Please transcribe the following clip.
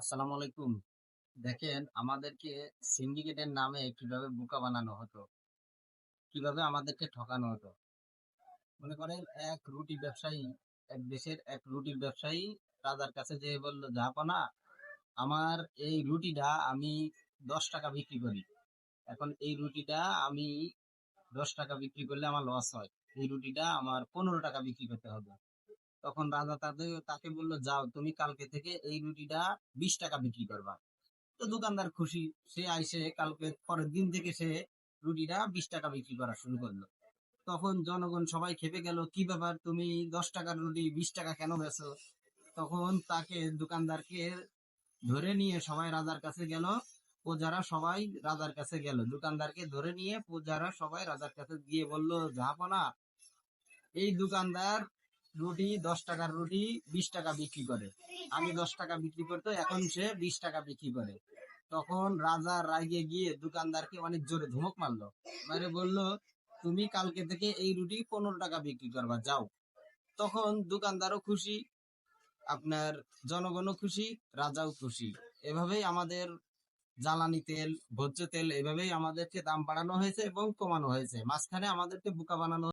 আসসালামু আলাইকুম। দেখেন, আমাদেরকে সিন্ডিকেটের নামে কীভাবে বোকা বানানো হতো, কীভাবে আমাদেরকে ঠকানো হতো। মনে করেন, এক রুটি ব্যবসায়ী, এক দেশের এক রুটির ব্যবসায়ী রাজার কাছে যে বলল জাহাপনা আমার এই রুটিটা আমি দশ টাকা বিক্রি করি। এখন এই রুটিটা আমি দশ টাকা বিক্রি করলে আমার লস হয়। এই রুটিটা আমার পনেরো টাকা বিক্রি করতে হবে। তখন রাজা তাদের, তাকে বলল, যাও, তুমি কালকে থেকে এই রুটিটা বিশ টাকা বিক্রি করবা। তো দোকানদার খুশি। সে আইসে কালকে পরের দিন থেকে সে রুটিটা বিশ টাকা বিক্রি করা শুরু করল। তখন জনগণ সবাই খেপে গেল, কি ব্যাপার? তুমি দশ টাকার রুটি বিশ টাকা কেন বেছো তখন তাকে দোকানদারকে ধরে নিয়ে সবাই রাজার কাছে গেল, প্রজারা সবাই রাজার কাছে গেল। দোকানদারকে ধরে নিয়ে প্রজারা সবাই রাজার কাছে গিয়ে বলল জাহাপনা এই দোকানদার রুটি দশ টাকার রুটি, বিশ টাকা বিক্রি করে। আমি দশ টাকা বিক্রি করতো, এখন সে বিশ টাকা বিক্রি করে। তখন রাজা রাগে গিয়ে দোকানদারকে অনেক জোরে ধমক মারলো। মারে বলল, তুমি কালকে থেকে এই রুটি পনেরো টাকা বিক্রি করবা, যাও। তখন দোকানদারও খুশি, আপনার জনগণও খুশি, রাজাও খুশি। এভাবেই আমাদের জ্বালানি তেল, ভোজ্য তেল, এভাবেই আমাদেরকে দাম বাড়ানো হয়েছে এবং কমানো হয়েছে। মাঝখানে আমাদেরকে বোকা বানানো